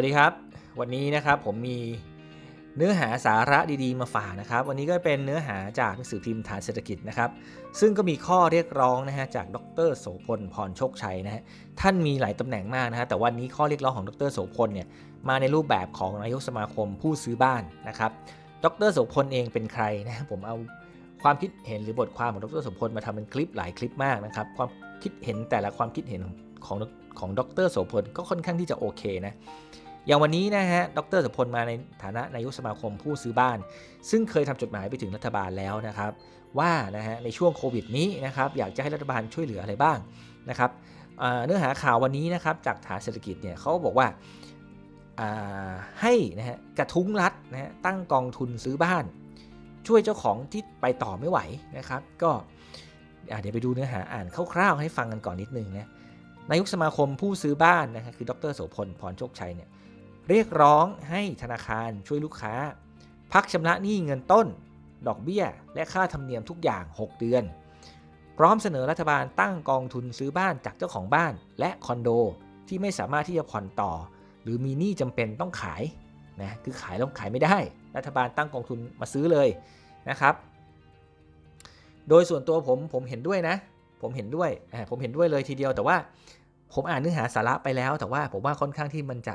วัสดีครับ วันนี้นะครับผมมีเนื้อหาสาระดีๆมาฝากนะครับ วันนี้ก็เป็นเนื้อหาจากหนังสือพิมพ์ฐานเศรษฐกิจนะครับ ซึ่งก็มีข้อเรียกร้องนะฮะจากดรโสพลพรโชคชัยนะฮะท่านมีหลายตำแหน่งมากนะฮะแต่วันนี้ข้อเรียกร้องของดรโสพลเนี่ยมาในรูปแบบของนายกสมาคมผู้ซื้อบ้านนะครับ ดรโสพลเองเป็นใครนะผมเอาความคิดเห็นหรือบทความของดรโสพลมาทำเป็นคลิปหลายคลิปมากนะครับ ความคิดเห็นแต่ละความคิดเห็นของของดรโสพลก็ค่อนข้างที่จะโอเคนะ อย่างวันนี้นะฮะ ดรโสพลมาในฐานะนายกสมาคมผู้ซื้อบ้าน ซึ่งเคยทำจดหมายไปถึงรัฐบาลแล้วนะครับ ว่านะฮะในช่วงโควิดนี้นะครับอยากจะให้รัฐบาลช่วยเหลืออะไรบ้างนะครับเนื้อหาข่าววันนี้นะครับจากฐานเศรษฐกิจเนี่ยเขาบอกว่าให้นะฮะกระทุ้งรัฐนะฮะตั้งกองทุนซื้อบ้าน ช่วยเจ้าของที่ไปต่อไม่ไหวนะครับ ก็เดี๋ยวไปดูเนื้อหาอ่านคร่าวๆให้ฟังกันก่อนนิดนึงนะนายกสมาคมผู้ซื้อบ้านนะครับคือดรโสพลพรโชคชัยเนี่ย เรียกร้องให้ธนาคารช่วยลูกค้า พักชำระหนี้เงินต้น ดอกเบี้ย และค่าธรรมเนียมทุกอย่าง 6 เดือน พร้อมเสนอรัฐบาลตั้งกองทุนซื้อบ้านจากเจ้าของบ้าน และคอนโดที่ไม่สามารถที่จะผ่อนต่อ หรือมีหนี้จำเป็นต้องขายนะคือขายแล้วขายไม่ได้ รัฐบาลตั้งกองทุนมาซื้อเลยนะครับ โดยส่วนตัวผมผมเห็นด้วยนะ ผมเห็นด้วยผมเห็นด้วยเลยทีเดียวแต่ว่าผมอ่านเนื้อหาสาระไปแล้ว แต่ว่าผมว่าค่อนข้างที่มันจะ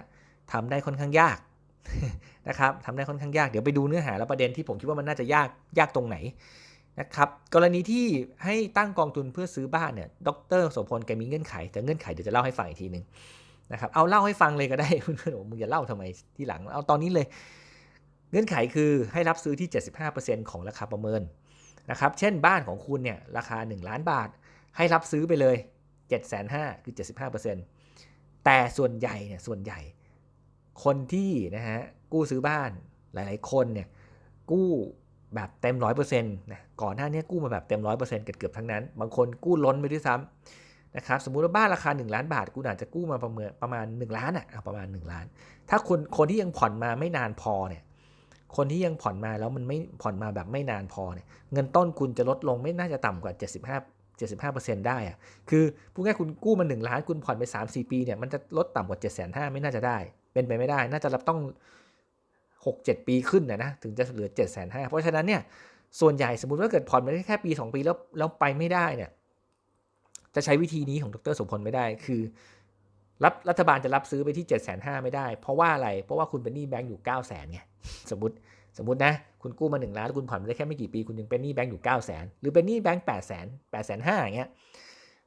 ทำได้ค่อนข้างยากนะครับทำได้ค่อนข้างยากเดี๋ยวไปดูเนื้อหาและประเด็นที่ผมคิดว่ามันน่าจะยากยากตรงไหนนะครับกรณีที่ให้ตั้งกองทุนเพื่อซื้อบ้านเนี่ยดรโสพลแกมีเงื่อนไข แต่เงื่อนไขเดี๋ยวจะเล่าให้ฟังอีกทีหนึ่งนะครับเอาเล่าให้ฟังเลยก็ได้คุณผู้ชมมึงอย่าเล่าทำไมที่หลังเอาตอนนี้เลย เงื่อนไขคือให้รับซื้อที่ 75%ของราคาประเมินนะครับเช่นบ้านของคุณเนี่ยราคา 1 ล้านบาท ให้รับซื้อไปเลย7,500คือ 75%แต่ส่วนใหญ่เนี่ยส่วนใหญ่ คนที่นะฮะกู้ซื้อบ้านหลาย ๆ คนเนี่ยกู้แบบเต็มร้อยเปอร์เซ็นต์นะก่อนหน้านี้กู้มาแบบเต็มร้อยเปอร์เซ็นต์เกือบทั้งนั้น บางคนกู้ล้นไปด้วยซ้ำนะครับสมมุติว่าบ้านราคา 1 ล้านบาท กูอาจจะกู้มาประเมินประมาณ 1 ล้านอะประมาณ 1 ล้าน ถ้าคนคนที่ยังผ่อนมาไม่นานพอเนี่ยคนที่ยังผ่อนมาแล้วมันไม่ผ่อนมาแบบไม่นานพอเนี่ยเงินต้นคุณจะลดลงไม่น่าจะต่ำกว่า 75 75%ได้อะคือพูดง่ายคุณกู้มา 1 ล้านคุณผ่อนไป 3-4 ปีเนี่ยมันจะลดต่ำกว่า 7 5 0 0ไม่น่าจะได้ เป็นไปไม่ได้ น่าจะรับต้อง 6-7 ปีขึ้นนะนะ ถึงจะเหลือ 7 5 0 0 0เพราะฉะนั้นเนี่ย ส่วนใหญ่สมมติว่าเกิดผ่อนไปได้แค่ปี 2 ปีแล้วแล้วไปไม่ได้เนี่ย จะใช้วิธีนี้ของดรสมพลไม่ได้ คือรับรัฐบาลจะรับซื้อไปที่ 7 5 0 0 0ไม่ได้ เพราะว่าอะไร เพราะว่าคุณเป็นหนี้แบงก์อยู่ 9 0 0 0 0 0ไง สมมติ สมมตินะ คุณกู้มา1ล้านแล้วคุณผ่อนได้แค่ไม่กี่ปี คุณยังเป็นหนี้แบงก์อยู่ 9 0 0 0 0หรือเป็นหนี้แบงก์8 0 0 0 0 8 5 0 0 0อย่างเงี้ย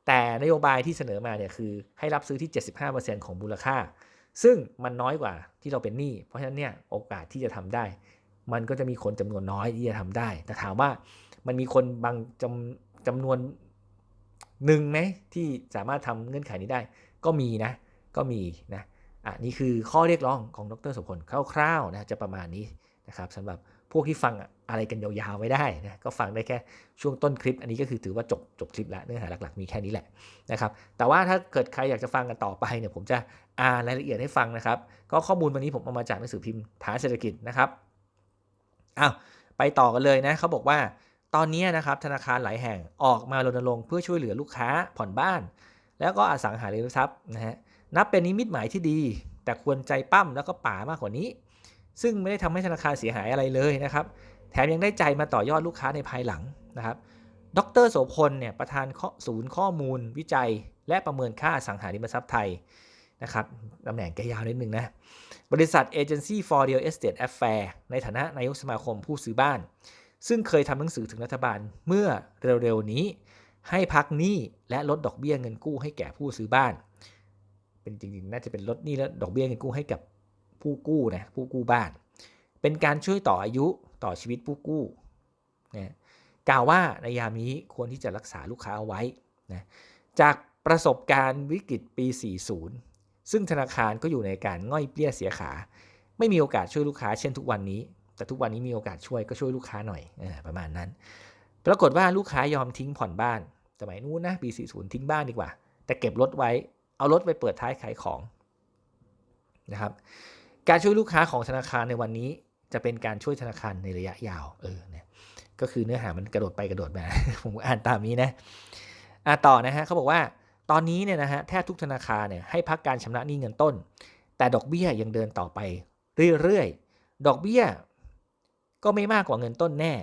แต่นโยบายที่เสนอมาเนี่ยคือให้รับซื้อที่ 75%ของมูลค่า ซึ่งมันน้อยกว่าที่เราเป็นหนี้เพราะฉะนั้นเนี่ยโอกาสที่จะทำได้ มันก็จะมีคนจำนวนน้อยที่จะทำได้ แต่ถามว่ามันมีคนบางจำจำนวนหนึ่งไหมที่สามารถทำเงื่อนไขนี้ได้ ก็มีนะ ก็มีนะอะนี่คือข้อเรียกร้องของดรสุพลคร่าวๆนะจะประมาณนี้นะครับสำหรับ พวกที่ฟังอะไรกันยาวๆไม่ได้นะก็ฟังได้แค่ช่วงต้นคลิป อันนี้ก็คือถือว่าจบจบคลิปแล้วเนื้อหาหลักๆมีแค่นี้แหละนะครับแต่ว่าถ้าเกิดใครอยากจะฟังกันต่อไปเนี่ยผมจะอ่านรายละเอียดให้ฟังนะครับก็ข้อมูลวันนี้ผมเอามาจากหนังสือพิมพ์ฐานเศรษฐกิจนะครับอ้าวไปต่อกันเลยนะเขาบอกว่าตอนนี้นะครับธนาคารหลายแห่งออกมารณรงค์เพื่อช่วยเหลือลูกค้าผ่อนบ้าน แล้วก็อสังหาริมทรัพย์นะฮะนับเป็นนิมิตหมายที่ดี แต่ควรใจปั้มแล้วก็ป่ามากกว่านี้ ซึ่งไม่ได้ทำให้ธนาคารเสียหายอะไรเลยนะครับ แถมยังได้ใจมาต่อยอดลูกค้าในภายหลังนะครับ ดรโสพลเนี่ยประธานศูนย์ข้อมูลวิจัย และประเมินค่าสังหาริมทรัพย์ไทยนะครับตำแหน่งแกยาวนิดนึงนะ บริษัท Agency for Real Estate Affair ในฐานะนายกสมาคมผู้ซื้อบ้าน ซึ่งเคยทำหนังสือถึงรัฐบาลเมื่อเร็วๆนี้ ให้พักหนี้และลดดอกเบี้ยเงินกู้ให้แก่ผู้ซื้อบ้าน เป็นจริงๆ น่าจะเป็นลดหนี้และดอกเบี้ยเงินกู้ให้กับ ผู้กู้นะผู้กู้บ้าน เป็นการช่วยต่ออายุต่อชีวิตผู้กู้นะกล่าวว่าในยามนี้ควรที่จะรักษาลูกค้าเอาไว้นะจากประสบการณ์วิกฤตปี 40 ซึ่งธนาคารก็อยู่ในการง่อยเปรี้ยเสียขา ไม่มีโอกาสช่วยลูกค้าเช่นทุกวันนี้ แต่ทุกวันนี้มีโอกาสช่วยก็ช่วยลูกค้าหน่อยอประมาณนั้น ปรากฏว่าลูกค้ายอมทิ้งผ่อนบ้านสมัยนู้นนะปี 40 ทิ้งบ้านดีกว่า แต่เก็บรถไว้ เอารถไปเปิดท้ายขายของนะครับ การช่วยลูกค้าของธนาคารในวันนี้ จะเป็นการช่วยธนาคารในระยะยาวเออเนี่ยก็คือเนื้อหามันกระโดดไปกระโดดมา ผมอ่านตามนี้นะอ่าต่อนะฮะเขาบอกว่าตอนนี้เนี่ยนะฮะแทบทุกธนาคารเนี่ยให้พักการชำระหนี้เงินต้น แต่ดอกเบี้ยยังเดินต่อไปเรื่อยๆ ดอกเบี้ยก็ไม่มากกว่าเงินต้นแน่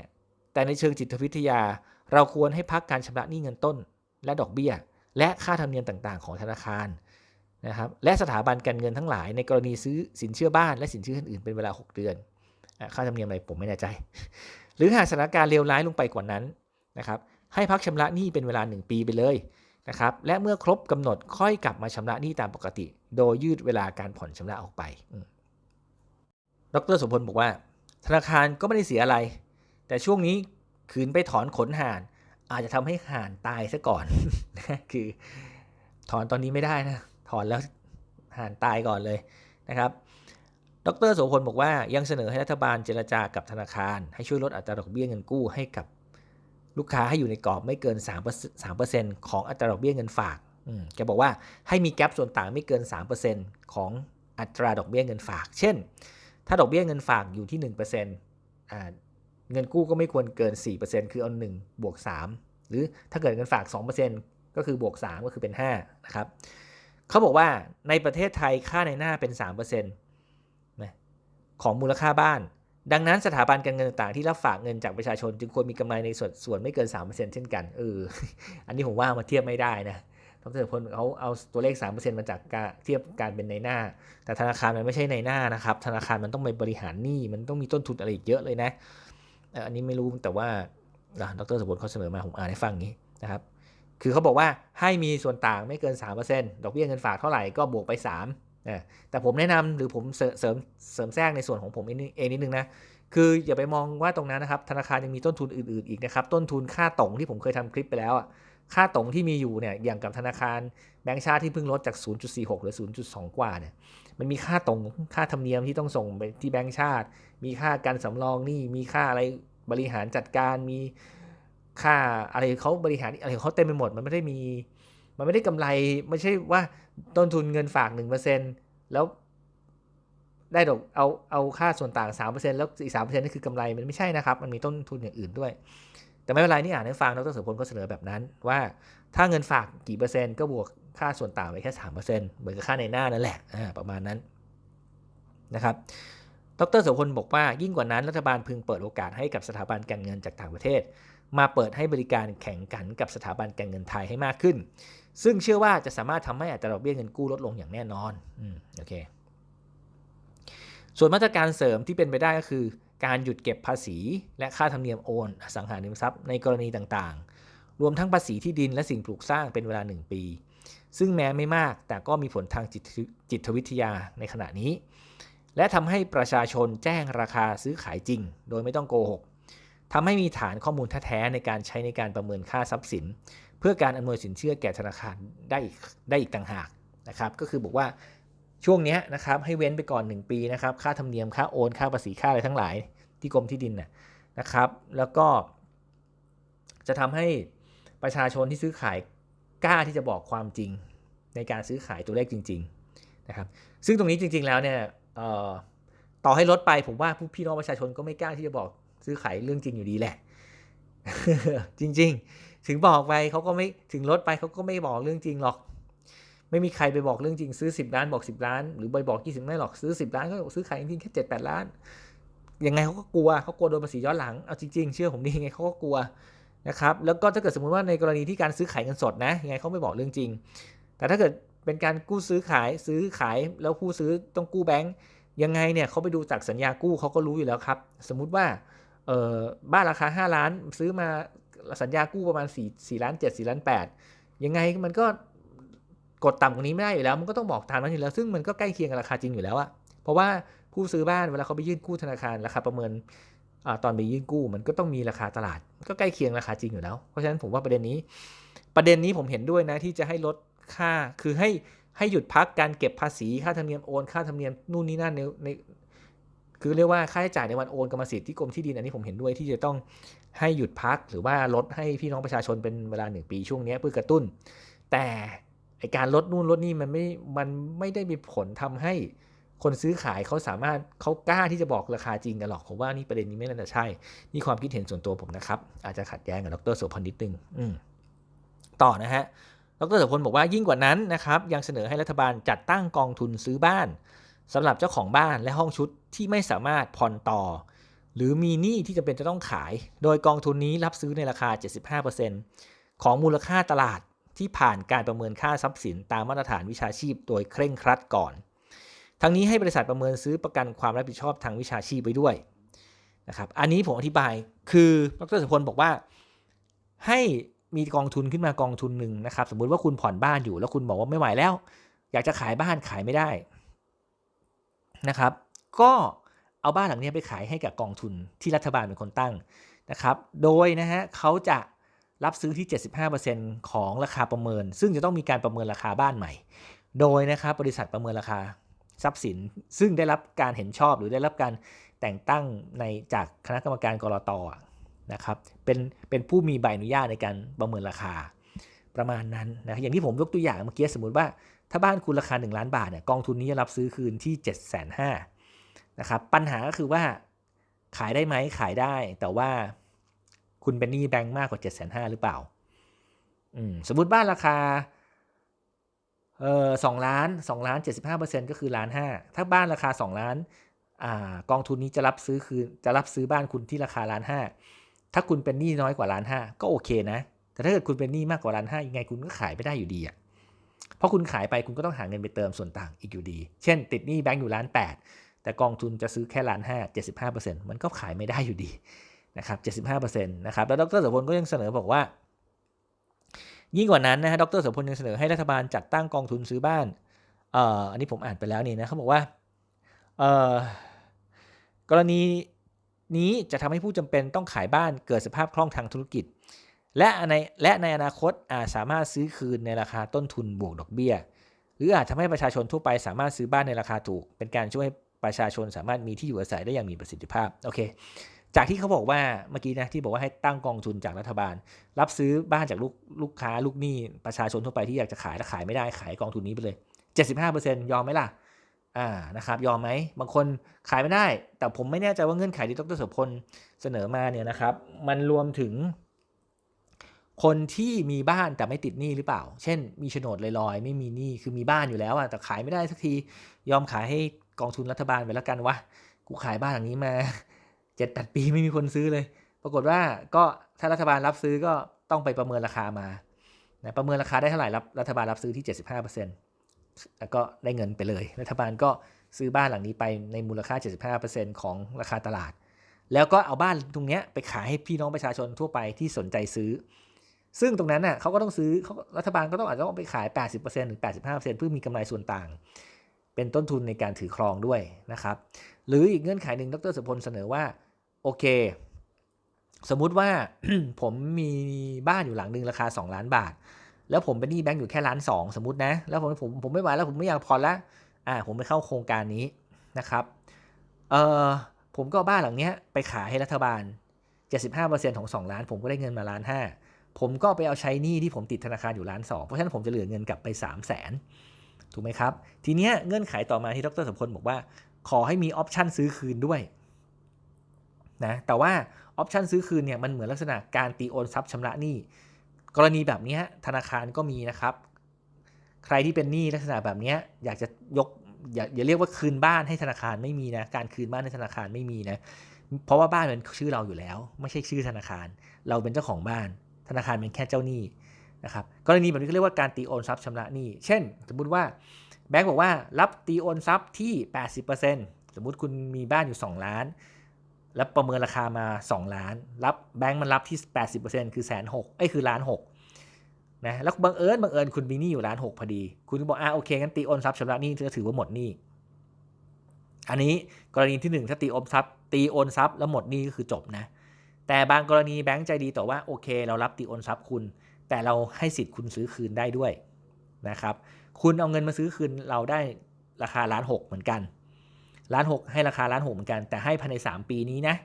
แต่ในเชิงจิตวิทยา เราควรให้พักการชำระหนี้เงินต้น และดอกเบี้ย และค่าธรรมเนียมต่างๆ ของธนาคาร นะครับและสถาบันการเงินทั้งหลายในกรณีซื้อสินเชื่อบ้านและสินเชื่ออื่นๆเป็นเวลา 6 เดือนค่าธรรมเนียมอะไรผมไม่แน่ใจ หรือหากสถานการณ์เลวร้ายลงไปกว่านั้นนะครับให้พักชำระหนี้เป็นเวลา 1 ปีไปเลยนะครับและเมื่อครบกำหนดค่อยกลับมาชำระหนี้ตามปกติ โดยยืดเวลาการผ่อนชำระออกไป ดรสมพลบอกว่า ธนาคารก็ไม่ได้เสียอะไร แต่ช่วงนี้ขืนไปถอนขนห่าน อาจจะทำให้ห่านตายซะก่อน คือถอนตอนนี้ไม่ได้นะ ถอนแล้วห่านตายก่อนเลยนะครับ ดรโสพลบอกว่ายังเสนอให้รัฐบาลเจรจากับธนาคาร ให้ช่วยลดอัตราดอกเบี้ยเงินกู้ให้กับลูกค้าให้อยู่ในกรอบไม่เกิน3 3ของอัตราดอกเบี้ยเงินฝากแกบอกว่าให้มีแกลบส่วนต่างไม่เกิน 3%ของอัตราดอกเบี้ยเงินฝาก เช่น ถ้าดอกเบี้ยเงินฝากอยู่ที่ 1%อ่าเงินกู้ก็ไม่ควรเกิน 4%คือเอา1บวก 3 หรือถ้าเกิดเงินฝาก 2%ก็คือบวก 3 ก็คือเป็น 5 นะครับ เขาบอกว่าในประเทศไทยค่าในหน้าเป็น3%นะของมูลค่าบ้าน ดังนั้นสถาบันการเงินต่างๆที่รับฝากเงินจากประชาชน จึงควรมีกำไรในส่วนส่วนไม่เกิน 3%เช่นกันเอออันนี้ผมว่ามาเทียบไม่ได้นะดรพลเขาเอาตัวเลข 3%มาจากการเทียบการเป็นในหน้า แต่ธนาคารมันไม่ใช่ในหน้านะครับ ธนาคารมันต้องไปบริหารหนี้ มันต้องมีต้นทุนอะไรอีกเยอะเลยนะ อันนี้ไม่รู้แต่ว่าดรสมบูรณ์เขาเสนอมาผมอ่านให้ฟังอย่างนี้นะครับ คือเขาบอกว่าให้มีส่วนต่างไม่เกิน 3%ดอกเบี้ยเงินฝากเท่าไหร่ก็บวกไป3แต่ผมแนะนำหรือผมเสริมเสริมแทรกในส่วนของผมเองนิดนึงนะคืออย่าไปมองว่าตรงนั้นนะครับธนาคารยังมีต้นทุนอื่นๆอีกนะครับต้นทุนค่าตรงที่ผมเคยทำคลิปไปแล้วอะค่าตรงที่มีอยู่เนี่ยอย่างกับธนาคารแบงก์ชาติที่เพิ่งลดจาก 0.46 หรือ 0.2 กว่าเนี่ยมันมีค่าตรงค่าธรรมเนียมที่ต้องส่งไปที่แบงก์ชาติ มีค่าการสำรองนี่มีค่าอะไรบริหารจัดการมี ค่าอะไรเขาบริหารอะไรเขาเต็มไปหมดมันไม่ได้มี มันไม่ได้กำไรไม่ใช่ว่าต้นทุนเงินฝาก1%แล้วได้ดอกเอาเอาค่าส่วนต่าง3%แล้วอีก3%นั่นคือกำไรมันไม่ใช่นะครับ มันมีต้นทุนอย่างอื่นด้วย แต่ไม่เป็นไรนี่อ่านให้ฟังดรสุพลก็เสนอแบบนั้น ว่าถ้าเงินฝากกี่เปอร์เซ็นต์ก็บวกค่าส่วนต่างไปแค่3%เหมือนกับค่าในหน้านั่นแหละประมาณนั้นนะครับดรสุพลบอกว่ายิ่งกว่านั้นรัฐบาลพึงเปิดโอกาสให้กับสถาบันการเงินจากต่างประเทศ มาเปิดให้บริการแข่งขันกับสถาบันการเงินไทยให้มากขึ้น ซึ่งเชื่อว่าจะสามารถทำให้อัตราดอกเบี้ยเงินกู้ลดลงอย่างแน่นอนอโอเค ส่วนมาตรการเสริมที่เป็นไปได้ก็คือ การหยุดเก็บภาษี และค่าธรรมเนียมโอนสังหาริมทรัพย์ในกรณีต่างๆ รวมทั้งภาษีที่ดินและสิ่งปลูกสร้างเป็นเวลา 1 ปี ซึ่งแม้ไม่มากแต่ก็มีผลทางจิตจิตวิทยาในขณะนี้ และทำให้ประชาชนแจ้งราคาซื้อขายจริง โดยไม่ต้องโกหก ทำให้มีฐานข้อมูลแท้ๆในการใช้ในการประเมินค่าทรัพย์สิน เพื่อการอำนวยสินเชื่อแก่ธนาคารได้อีกได้อีกต่างหากนะครับ ก็คือบอกว่าช่วงนี้นะครับให้เว้นไปก่อน 1 ปีนะครับค่าธรรมเนียมค่าโอนค่าภาษีค่าอะไรทั้งหลาย ที่กรมที่ดินนะครับ แล้วก็ จะทำให้ประชาชนที่ซื้อขายกล้าที่จะบอกความจริง ในการซื้อขายตัวเลขจริง ๆนะครับ ซึ่งตรงนี้จริง ๆแล้วเนี่ยต่อให้ลดไปผมว่าผู้พี่น้องประชาชนก็ไม่กล้าที่จะบอก ซื้อขายเรื่องจริงอยู่ดีแหละ จริง ๆ ถึงบอกไปเขาก็ไม่ถึงลดไปเขาก็ไม่บอกเรื่องจริงหรอก ไม่มีใครไปบอกเรื่องจริงซื้อ 10 ล้านบอก 10 ล้าน หรือไปบอก 20ไม่หรอกซื้อ 10 ล้านก็ซื้อขายจริงแค่เจ็ดแปดล้านยังไงเขาก็กลัวเขากลัวโดนภาษีย้อนหลังเอาจริงๆ เชื่อผมดียังไงเขาก็กลัวนะครับแล้วก็ถ้าเกิดสมมุติว่าในกรณีที่การซื้อขายเงินสดนะยังไงเขาไม่บอกเรื่องจริง แต่ถ้าเกิดเป็นการกู้ซื้อขายซื้อขายแล้วผู้ซื้อต้องกู้แบงก์ยังไงเนี่ยเขาไปดูจากสัญญากู้เขาก็รู้อยู่แล้วครับ สมมุติว่า เออบ้านราคา 5 ล้านซื้อมาสัญญากู้ประมาณ4 4ล้าน7 4ล้าน8ยังไงมันก็กดต่ำกว่านี้ไม่ได้อยู่แล้วมันก็ต้องบอกตามนั้นอยู่แล้วซึ่งมันก็ใกล้เคียงกับราคาจริงอยู่แล้วอะเพราะว่าผู้ซื้อบ้านเวลาเขาไปยื่นกู้ธนาคารราคาประเมินอตอนไปยื่นกู้มันก็ต้องมีราคาตลาด ก็ใกล้เคียงราคาจริงอยู่แล้ว เพราะฉะนั้นผมว่าประเด็นนี้ ประเด็นนี้ผมเห็นด้วยนะที่จะให้ลดค่าคือให้ให้หยุดพักการเก็บภาษีค่าธรรมเนียมโอนค่าธรรมเนียมนู่นนี่นั่นในใน คือเรียกว่าค่าใช้จ่ายในวันโอนกรรมสิทธิ์ที่กรมที่ดินอันนี้ผมเห็นด้วยที่จะต้องให้หยุดพักหรือว่าลดให้พี่น้องประชาชนเป็นเวลาหนึ่งปีช่วงนี้เพื่อกระตุ้น แต่ไอการลดนู่นลดนี่มันไม่ มันไม่ได้มีผลทำให้คนซื้อขายเขาสามารถเขากล้าที่จะบอกราคาจริงกันหรอกผมว่านี่ประเด็นนี้ไม่น่าจะใช่ นี่ความคิดเห็นส่วนตัวผมนะครับ อาจจะขัดแย้งกับดรโสพลนิดนึงต่อนะฮะดรโสพลบอกว่ายิ่งกว่านั้นนะครับ ยังเสนอให้รัฐบาลจัดตั้งกองทุนซื้อบ้าน สำหรับเจ้าของบ้านและห้องชุดที่ไม่สามารถผ่อนต่อ หรือมีหนี้ที่จะเป็นจะต้องขาย โดยกองทุนนี้รับซื้อในราคา 75%ของมูลค่าตลาดที่ผ่านการประเมินค่าทรัพย์สินตามมาตรฐานวิชาชีพโดยเคร่งครัดก่อน ทั้งนี้ให้บริษัทประเมินซื้อประกันความรับผิดชอบทางวิชาชีพไปด้วยนะครับ อันนี้ผมอธิบายคือดรสุพลบอกว่า ให้มีกองทุนขึ้นมากองทุนหนึ่งนะครับ สมมุติว่าคุณผ่อนบ้านอยู่แล้วคุณบอกว่าไม่ไหวแล้ว อยากจะขายบ้านขายไม่ได้ นะครับ ก็เอาบ้านหลังนี้ไปขายให้กับกองทุนที่รัฐบาลเป็นคนตั้งนะครับ โดยนะฮะเขาจะรับซื้อที่ 75%ของราคาประเมิน ซึ่งจะต้องมีการประเมินราคาบ้านใหม่ โดยนะครับบริษัทประเมินราคาทรัพย์สิน ซึ่งได้รับการเห็นชอบหรือได้รับการแต่งตั้งในจากคณะกรรมการกรตนะครับ เป็นเป็นผู้มีใบอนุญาตในการประเมินราคาประมาณนั้นนะอย่างที่ผมยกตัวอย่างเมื่อกี้สมมติว่า ถ้าบ้านคุณราคา 1 ล้านบาทเนี่ยกองทุนนี้จะรับซื้อคืนที่ 7 5 0 0 0นะครับปัญหาก็คือว่าขายได้ไหมขายได้ แต่ว่าคุณเป็นหนี้แบงก์มากกว่า 7 5 0 0 0หรือเปล่าอืมสมมติบ้านราคาเออสองล้านสองล้านเจ็ดสิบห้าเปอร์เซ็นก็คือล้านห้าถ้าบ้านราคาสองล้านอ่ากองทุนนี้จะรับซื้อคืนจะรับซื้อบ้านคุณที่ราคาล้านห้าถ้าคุณเป็นหนี้น้อยกว่าล้านห้าก็โอเคนะ แต่ถ้าเกิดคุณเป็นหนี้มากกว่าล้านห้ายังไงคุณก็ขายไม่ได้อยู่ดีอะ เพราะคุณขายไปคุณก็ต้องหาเงินไปเติมส่วนต่างอีกอยู่ดี เช่น ติดหนี้แบงก์อยู่ล้านแปดแต่กองทุนจะซื้อแค่ล้านห้าเจ็ดสิบห้าเปอร์เซ็นต์มันก็ขายไม่ได้อยู่ดีนะครับเจ็ดสิบห้าเปอร์เซ็นต์นะครับแล้วดรสมพลก็ยังเสนอบอกว่า ยิ่งกว่านั้นนะฮะดรสมพลยังเสนอให้รัฐบาลจัดตั้งกองทุนซื้อบ้านเอ่ออันนี้ผมอ่านไปแล้วนี่นะเขาบอกว่าเอ่อกรณีนี้จะทำให้ผู้จำเป็นต้องขายบ้านเกิดสภาพคล่องทางธุรกิจ และในและในอนาคตอาจสามารถซื้อคืนในราคาต้นทุนบวกดอกเบี้ย หรืออาจทำให้ประชาชนทั่วไปสามารถซื้อบ้านในราคาถูก เป็นการช่วยประชาชนสามารถมีที่อยู่อาศัยได้อย่างมีประสิทธิภาพโอเคจากที่เขาบอกว่าเมื่อกี้นะที่บอกว่าให้ตั้งกองทุนจากรัฐบาล รับซื้อบ้านจากลูกลูกค้าลูกหนี้ประชาชนทั่วไปที่อยากจะขายแล้วขายไม่ได้ขายกองทุนนี้ไปเลย 75%ยอมไหมล่ะอ่านะครับยอมไหมบางคนขายไม่ได้ แต่ผมไม่แน่ใจว่าเงื่อนไขที่ดรสุพลเสนอมาเนี่ยนะครับ มันรวมถึง คนที่มีบ้านแต่ไม่ติดหนี้หรือเปล่า เช่น มีโฉนดลอยๆ ไม่มีหนี้ คือมีบ้านอยู่แล้วอะแต่ขายไม่ได้สักที ยอมขายให้กองทุนรัฐบาลไปแล้วกันวะ กูขายบ้านหลังนี้มาเจ็ดแปดปีไม่มีคนซื้อเลย ปรากฏว่าก็ถ้ารัฐบาลรับซื้อก็ต้องไปประเมินราคามานะประเมินราคาได้เท่าไหร่รับรัฐบาลรับซื้อที่ 75%แล้วก็ได้เงินไปเลย รัฐบาลก็ซื้อบ้านหลังนี้ไปในมูลค่า 75%ของราคาตลาด แล้วก็เอาบ้านตรงเนี้ยไปขายให้พี่น้องประชาชนทั่วไปที่สนใจซื้อ ซึ่งตรงนั้นน่ะเขาก็ต้องซื้อเขารัฐบาลก็ต้องอาจจะต้องไปขาย 80%หรือ 85%เพื่อมีกำไรส่วนต่าง เป็นต้นทุนในการถือครองด้วยนะครับ หรืออีกเงื่อนไขหนึ่งดรสุพลเสนอว่า โอเค สมมุติว่าผมมีบ้านอยู่หลังหนึ่งราคา 2 ล้านบาท แล้วผมเป็นหนี้แบงก์อยู่แค่ล้านสองสมมตินะ แล้วผมผมผมไม่ไหวแล้วผมไม่อยากผ่อนละอ่าผมไปเข้าโครงการนี้นะครับเอ่อผมก็บ้านหลังเนี้ยไปขายให้รัฐบาล 75%ของ 2 ล้าน ผมก็ได้เงินมาล้านห้า ผมก็ไปเอาใช้หนี้ที่ผมติดธนาคารอยู่ล้านสองเพราะฉะนั้นผมจะเหลือเงินกลับไป 3 0 0แสนถูกไหมครับ ทีเนี้ยเงื่อนไขต่อมาที่ดรสมพลบอกว่า ขอให้มีออปชันซื้อคืนด้วยนะแต่ว่าออปชันซื้อคืนเนี่ยมันเหมือนลักษณะการตีโอนทรัพย์ชำระหนี้กรณีแบบนี้ธนาคารก็มีนะครับ ใครที่เป็นหนี้ลักษณะแบบนี้อยากจะยกอย่าอย่าเรียกว่าคืนบ้านให้ธนาคารไม่มีนะการคืนบ้านให้ธนาคารไม่มีนะเพราะว่าบ้านเป็นชื่อเราอยู่แล้ว ไม่ใช่ชื่อธนาคาร เราเป็นเจ้าของบ้าน ธนาคารเป็นแค่เจ้าหนี้นะครับกรณีแบบนี้ก็เรียกว่าการตีโอนทรัพย์ชำระหนี้ เช่น สมมุติว่าแบงก์บอกว่ารับตีโอนทรัพย์ที่ 80%สมมุติคุณมีบ้านอยู่ 2 ล้าน แล้วประเมินราคามา 2 ล้าน รับแบงก์มันรับที่ 80%คือแสนหกไอ้คือล้านหกนะแล้วบังเอิญบังเอิญคุณมีหนี้อยู่ล้านหกพอดี คุณก็บอกอ่าโอเคงั้นตีโอนทรัพย์ชำระหนี้จะถือว่าหมดหนี้อันนี้กรณีที่ 1 ถ้าตีโอนทรัพย์ตีโอนทรัพย์แล้วหมดหนี้ก็คือจบนะ แต่บางกรณีแบงก์ใจดีต่อว่าโอเค เรารับตีโอนทรัพย์คุณ แต่เราให้สิทธิ์คุณซื้อคืนได้ด้วยนะครับคุณเอาเงินมาซื้อคืนเราได้ราคาล้านหกเหมือนกันล้านหกให้ราคาล้านหกเหมือนกัน แต่ให้ภายใน 3 ปีนี้นะ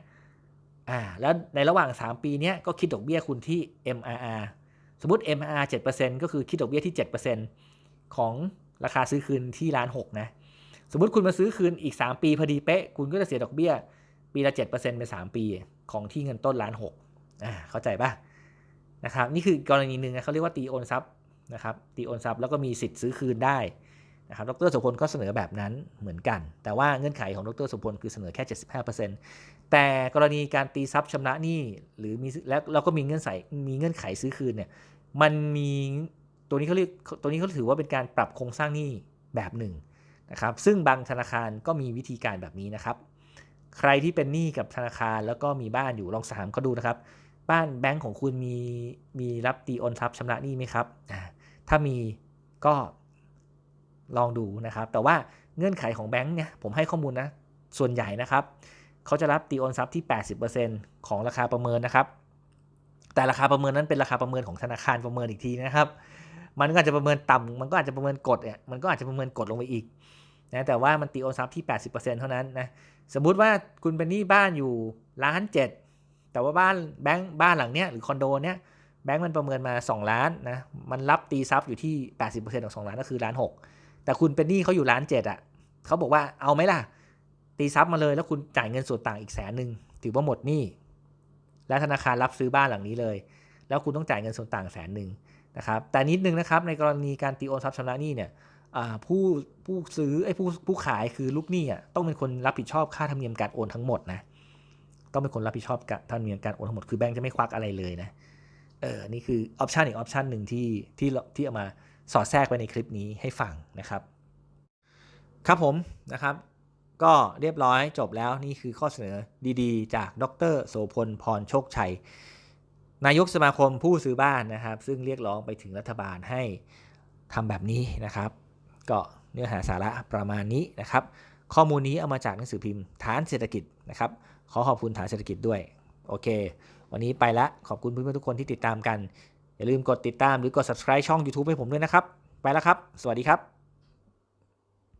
อ่าแล้วในระหว่าง 3 ปีนี้ก็คิดดอกเบี้ยคุณที่ MRR สมมติ MRR 7%ก็คือคิดดอกเบี้ยที่ 7%ของราคาซื้อคืนที่ล้านหกนะสมมติคุณมาซื้อคืนอีก 3 ปีพอดีเป๊ะ คุณก็จะเสียดอกเบี้ย ปีละ 7%เป็น3ปี ของที่เงินต้นล้านหกอ่าเข้าใจป่ะนะครับนี่คือกรณีหนึ่งนะเขาเรียกว่าตีโอนทรัพย์นะครับตีโอนทรัพย์แล้วก็มีสิทธิ์ซื้อคืนได้นะครับดรสุพลก็เสนอแบบนั้นเหมือนกัน แต่ว่าเงื่อนไขของดรสุพลคือเสนอแค่ 75%แต่กรณีการตีซับชำระหนี้หรือมีแล้วเราก็มีเงื่อนไขมีเงื่อนไขซื้อคืนเนี่ยมันมีตัวนี้เขาเรียกตัวนี้เขาถือว่าเป็นการปรับโครงสร้างหนี้แบบหนึ่งนะครับซึ่งบางธนาคารก็มีวิธีการแบบนี้นะครับ ใครที่เป็นหนี้กับธนาคารแล้วก็มีบ้านอยู่ลองถามเขาดูนะครับ บ้านแบงก์ของคุณมีมีรับตีโอนทรัพย์ชำระหนี้ไหมครับ ถ้ามีก็ลองดูนะครับ แต่ว่าเงื่อนไขของแบงก์เนี่ยผมให้ข้อมูลนะส่วนใหญ่นะครับเขาจะรับตีโอนทรัพย์ที่ 80%ของราคาประเมินนะครับ แต่ราคาประเมินนั้นเป็นราคาประเมินของธนาคารประเมินอีกทีนะครับ มันก็อาจจะประเมินต่ำมันก็อาจจะประเมินกดเนี่ยมันก็อาจจะประเมินกดลงไปอีก นะแต่ว่ามันตีโอนทรัพย์ที่ 80%เท่านั้นนะสมมุติว่าคุณเป็นหนี้บ้านอยู่ล้านเจ็ดแต่ว่าบ้านแบงค์บ้านหลังเนี้ยหรือคอนโดเนี้ยแบงค์มันประเมินมา 2 ล้านนะมันรับตีซับอยู่ที่ 80%ของ2ล้านก็คือล้านหกแต่คุณเป็นหนี้เขาอยู่ล้านเจ็ดอะเขาบอกว่าเอาไหมล่ะ ตีซับมาเลยแล้วคุณจ่ายเงินส่วนต่างอีกแสนหนึ่งถือว่าหมดหนี้และธนาคารรับซื้อบ้านหลังนี้เลย แล้วคุณต้องจ่ายเงินส่วนต่างแสนหนึ่งนะครับแต่นิดนึงนะครับในกรณีการตีโอนทรัพย์ชำระหนี้เนี่ย ผู้ผู้ซื้อไอ้ผู้ผู้ขายคือลูกหนี้อะต้องเป็นคนรับผิดชอบค่าธรรมเนียมการโอนทั้งหมดนะต้องเป็นคนรับผิดชอบค่าธรรมเนียมการโอนทั้งหมดคือแบงค์จะไม่ควักอะไรเลยนะเออนี่คือออปชันอีกออปชันหนึ่งที่ที่ที่เอามาสอดแทรกไปในคลิปนี้ให้ฟังนะครับ ครับผมนะครับ ก็เรียบร้อยจบแล้วนี่คือข้อเสนอดีๆ จากดรโสพลพรโชคชัย นายกสมาคมผู้ซื้อบ้านนะครับ ซึ่งเรียกร้องไปถึงรัฐบาลให้ทำแบบนี้นะครับ ก็เนื้อหาสาระประมาณนี้นะครับ ข้อมูลนี้เอามาจากหนังสือพิมพ์ฐานเศรษฐกิจนะครับ ขอขอบคุณฐานเศรษฐกิจด้วยโอเค วันนี้ไปละขอบคุณเพื่อนๆทุกคนที่ติดตามกัน อย่าลืมกดติดตามหรือกด subscribe ช่อง YouTube ให้ผมด้วยนะครับ ไปแล้วครับ สวัสดีครับ